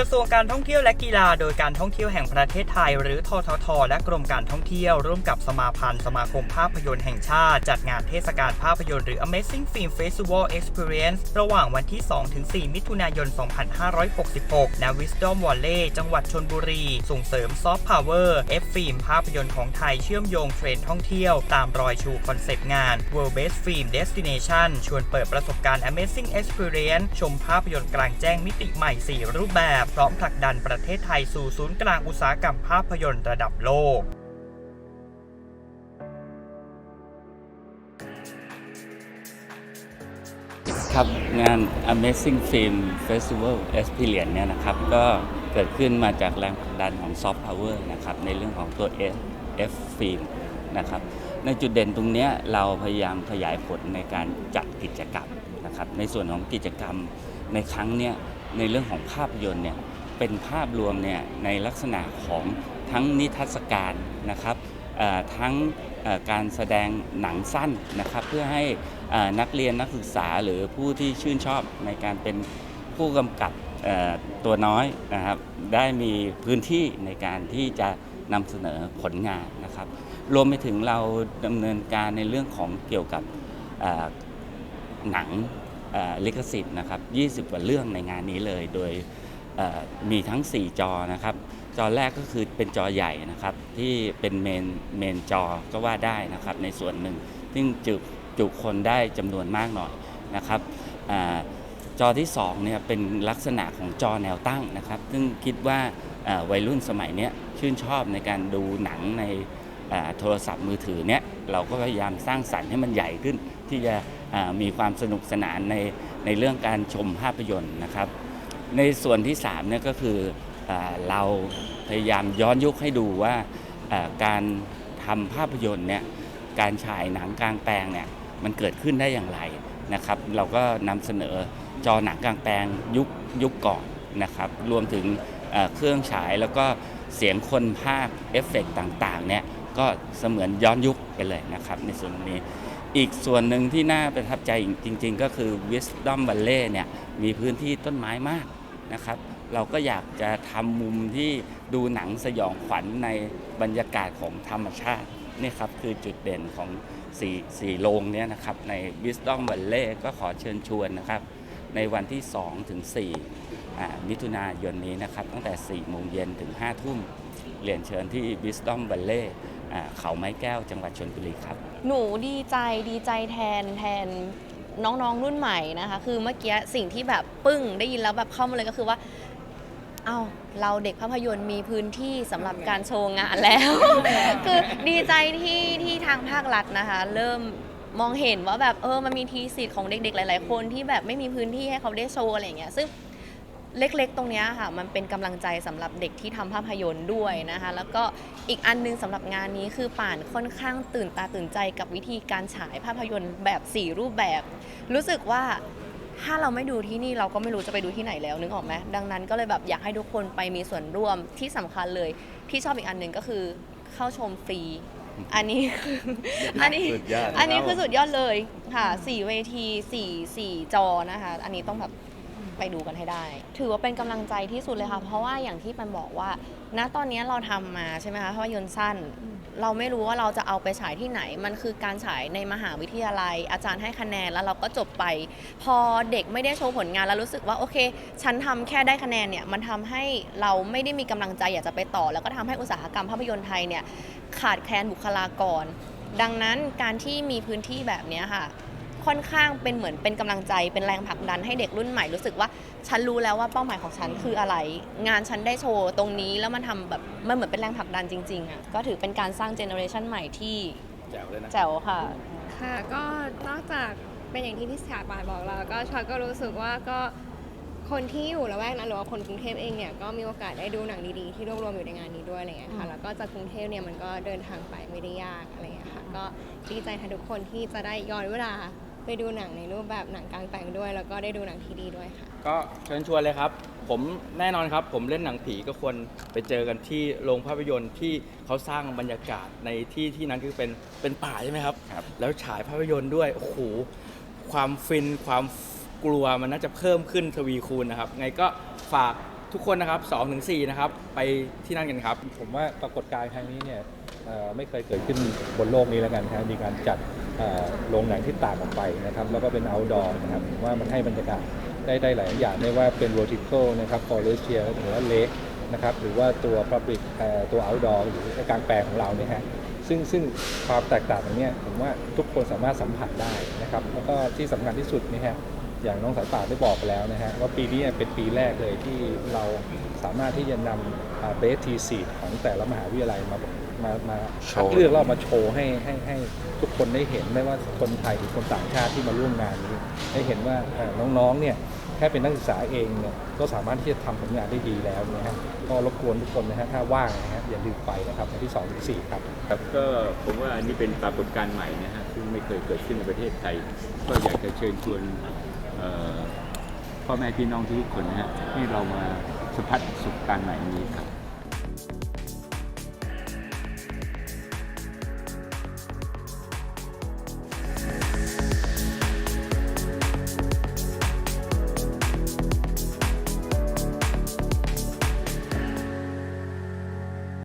ระทรวงการท่องเที่ยวและกีฬาโดยการท่องเที่ยวแห่งประเทศไทย หรือททท และกรมการท่องเที่ยว ร่วมกับสมาพันธ์สมาคมภาพยนตร์แห่งชาติ จัดงานเทศกาลภาพยนตร์หรือ Amazing Film Festival Experience ระหว่างวันที่ 2-4 มิถุนายน 2566 ณ Wisdom Valley จังหวัดชนบุรี ส่งเสริมซอฟต์พาวเวอร์ F ฟิล์มภาพยนตร์ของไทยเชื่อมโยงเทรนด์ท่องเที่ยว ตามรอยชูคอนเซปต์งาน World Best Film Destination ชวนเปิดประสบการณ์ Amazing Experience ชมภาพยนตร์กลางแจ้งมิติใหม่ 4 รูปแบบพร้อมผลักดันประเทศไทยสู่ศูนย์กลางอุตสาหกรรมภาพยนตร์ระดับโลกครับงาน Amazing Film Festival Experience เนี่ยนะครับก็เกิดขึ้นมาจากแรงผลักดันของ Soft Power นะครับในเรื่องของตัว F F Film นะครับในจุดเด่นตรงนี้เราพยายามขยายผลในการจัดกิจกรรมนะครับในส่วนของกิจกรรมในครั้งเนี้ย ในเรื่องของภาพยนตร์เนี่ยเป็นภาพรวมเนี่ยในลักษณะของทั้งนิทรรศการนะครับทั้งการแสดงหนังสั้นนะครับ เพื่อให้นักเรียนนักศึกษาหรือผู้ที่ชื่นชอบในการเป็นผู้กำกับตัวน้อยนะครับ ได้มีพื้นที่ในการที่จะนำเสนอผลงานนะครับ รวมไปถึงเราดำเนินการในเรื่องของเกี่ยวกับหนัง ลิขสิทธิ์นะครับ20 กว่าเรื่องในงานนี้เลย โดยมีทั้ง 4 จอนะครับ จอแรกก็คือเป็นจอใหญ่นะครับ ที่เป็นเมนเมนจอก็ว่าได้นะครับ ในส่วนหนึ่งซึ่งจุจุคนได้จำนวนมากหน่อยนะครับอจอที่2เนี่ยเป็นลักษณะของจอแนวตั้งนะครับ ซึ่งคิดว่าวัยรุ่นสมัยนี้ชื่นชอบในการดูหนังใน โทรศัพท์มือถือเนี่ยเราก็พยายามสร้างสรรค์ให้มันใหญ่ขึ้น ที่จะมีความสนุกสนานในในเรื่องการชมภาพยนตร์นะครับ ในส่วนที่3เนี่ยก็คืออเราพยายามย้อนยุคให้ดูว่าการทำภาพยนตร์เนี่ยการฉายหนังกลางแปลงเนี่ยมันเกิดขึ้นได้อย่างไรนะครับ เราก็นำเสนอจอหนังกลางแปลงยุคยุคก่อนนะครับรวมถึงเครื่องฉายแล้วก็เสียงคนภาคเอฟเฟกต์ต่างๆเนี่ย ก็เสมือนย้อนยุคไปเลยนะครับ ในส่วนตรงนี้ อีกส่วนหนึ่งที่น่าประทับใจจริง ๆ ก็คือ Wisdom Valley เนี่ยมีพื้นที่ต้นไม้มากนะครับ เราก็อยากจะทำมุมที่ดูหนังสยองขวัญในบรรยากาศของธรรมชาตินี่ครับคือจุดเด่นของสี่สี่โรงเนี้นะครับใน Wisdom Valley ก็ขอเชิญชวนนะครับ ในวันที่ 2 ถึง4อ่มิถุนายนนี้นะครับ ตั้งแต่ 4 โมงเย็นถึง 5 ทุ่มเรียนเชิญที่ Wisdom Valley อ่ เขาไม้แก้วจังหวัดชลบุรีครับ หนูดีใจดีใจแทนแทนน้องๆรุ่นใหม่นะคะ คือเมื่อกี้สิ่งที่แบบปึ้งได้ยินแล้วแบบเข้ามาเลยก็คือว่าเอา้าเราเด็กภาพยนตร์มีพื้นที่สำหรับการโชว์งานแล้ว คือดีใจที่ที่ทางภาครัฐนะคะ เริ่มมองเห็นว่าแบบเออมันมีทีสิทธิ์ของเด็กๆ หลาย ๆ คนที่แบบไม่มีพื้นที่ให้เขาได้โชว์อะไรอย่างเงี้ยซึ่ง เล็กๆ ตรงเนี้ยค่ะ มันเป็นกำลังใจสำหรับเด็กที่ทำภาพยนตร์ด้วยนะคะ แล้วก็อีกอันหนึงสำหรับงานนี้คือป่านค่อนข้างตื่นตาตื่นใจกับวิธีการฉายภาพยนตร์แบบ 4 รูปแบบ รู้สึกว่าถ้าเราไม่ดูที่นี่เราก็ไม่รู้จะไปดูที่ไหนแล้วนึกออกไหมดังนั้นก็เลยแบบอยากให้ทุกคนไปมีส่วนร่วมที่สำคัญเลย ที่ชอบอีกอันหนึ่งก็คือเข้าชมฟรีอันนี้คืออันนี้สุดยอดอันนี้คือสุดยอดเลยค่ะสี่เวทีสี่สี่จอนะคะ อันนี้ต้องแบบ ไปดูกันให้ได้ ถือว่าเป็นกำลังใจที่สุดเลยค่ะ เพราะว่าอย่างที่ปันบอกว่า ณตอนนี้เราทำมาใช่ไหมคะภาพยนตร์สั้น เราไม่รู้ว่าเราจะเอาไปฉายที่ไหน มันคือการฉายในมหาวิทยาลัย อาจารย์ให้คะแนนแล้วเราก็จบไป พอเด็กไม่ได้โชว์ผลงานแล้วรู้สึกว่าโอเค ฉันทำแค่ได้คะแนนเนี่ยมันทำให้เราไม่ได้มีกำลังใจอยากจะไปต่อ แล้วก็ทำให้อุตสาหกรรมภาพยนตร์ไทยเนี่ยขาดแคลนบุคลากร ดังนั้นการที่มีพื้นที่แบบเนี้ยค่ะ ค่อนข้างเป็นเหมือนเป็นกำลังใจเป็นแรงผลักดันให้เด็กรุ่นใหม่รู้สึกว่าฉันรู้แล้วว่าเป้าหมายของฉันคืออะไร งานฉันได้โชว์ตรงนี้แล้วมันทำแบบมันเหมือนเป็นแรงผลักดันจริงๆอะก็ถือเป็นการสร้างเจเนอเรชันใหม่ที่แจ๋วเลยนะแจ๋วค่ะค่ะก็นอกจากเป็นอย่างที่พี่สถาบานบอกแล้วก็ชอยก็รู้สึกว่าก็คนที่อยู่ละแวกนั้นหรือว่าคนกรุงเทพเองเนี่ยก็มีโอกาสได้ดูหนังดีๆที่รวบรวมอยู่ในงานนี้ด้วยอะไรเงี้ยค่ะแล้วก็จากกรุงเทพเนี่ยมันก็เดินทางไปไม่ได้ยากอะไรเงี้ยค่ะก็ดีใจแทนทุกคนที่จะได้ย้อนเวลา ไปดูหนังในรูปแบบหนังกลางแปลงด้วย แล้วก็ได้ดูหนังที่ดีด้วยค่ะ ก็เชิญชวนเลยครับ ผมแน่นอนครับ ผมเล่นหนังผีก็ควรไปเจอกันที่โรงภาพยนตร์ที่เขาสร้างบรรยากาศในที่ที่นั้นคือเป็นเป็นป่าใช่ไหมครับ ครับ แล้วฉายภาพยนตร์ด้วย โอ้โห ความฟินความกลัวมันน่าจะเพิ่มขึ้นทวีคูณนะครับ ไงก็ฝากทุกคนนะครับ2ถึง4นะครับ ไปที่นั่นกันครับ ผมว่าปรากฏการณ์ครั้งนี้เนี่ยเอ่อไม่เคยเกิดขึ้นบนโลกนี้แล้วกันครับมีการจัดเอ่อ โรงหนังที่ต่างออกไปนะครับแล้วก็เป็น outdoor นะครับผมว่ามันให้บรรยากาศได้ได้หลายอย่างไม่ว่าเป็น vertical นะครับ forest หรือว่า lake นะครับหรือว่าตัว public ตัว outdoor หรือกลางแปลงของเราเนี่ยฮะซึ่งซึ่งความแตกต่างตรงนี้ผมว่าทุกคนสามารถสัมผัสได้นะครับแล้วก็ที่สำคัญที่สุดนี่ฮะ อย่างน้องสายป่านได้บอกไปแล้วนะฮะว่าปีนี้เป็นปีแรกเลยที่เราสามารถที่จะนำเบสทีซีของแต่ละมหาวิทยาลัยมามามาโชคัดว์เลือกแล้วเอามาโชว์ให้ให้ให้ทุกคนได้เห็นไม่ว่าคนไทยหรือคนต่างชาติที่มาร่วมงานนี้ ได้เห็นว่าเอ่อน้องๆเนี่ยแค่เป็นนักศึกษาเองเนี่ยก็สามารถที่จะทำผลงานได้ดีแล้วนะฮะก็รบกวนทุกคนนะฮะถ้าว่างนะฮะอย่าลืมไปนะครับวันที่2ถึง4ครับครับก็ผมว่าอันนี้เป็นปรากฏการณ์ใหม่นะฮะซึ่งไม่เคยเกิดขึ้นในประเทศไทย ก็อยากจะเชิญชวนพ่อแม่พี่น้องทุกคนนะฮะที่เรามาสัมผัสประสบการณ์ใหม่นี้ครับ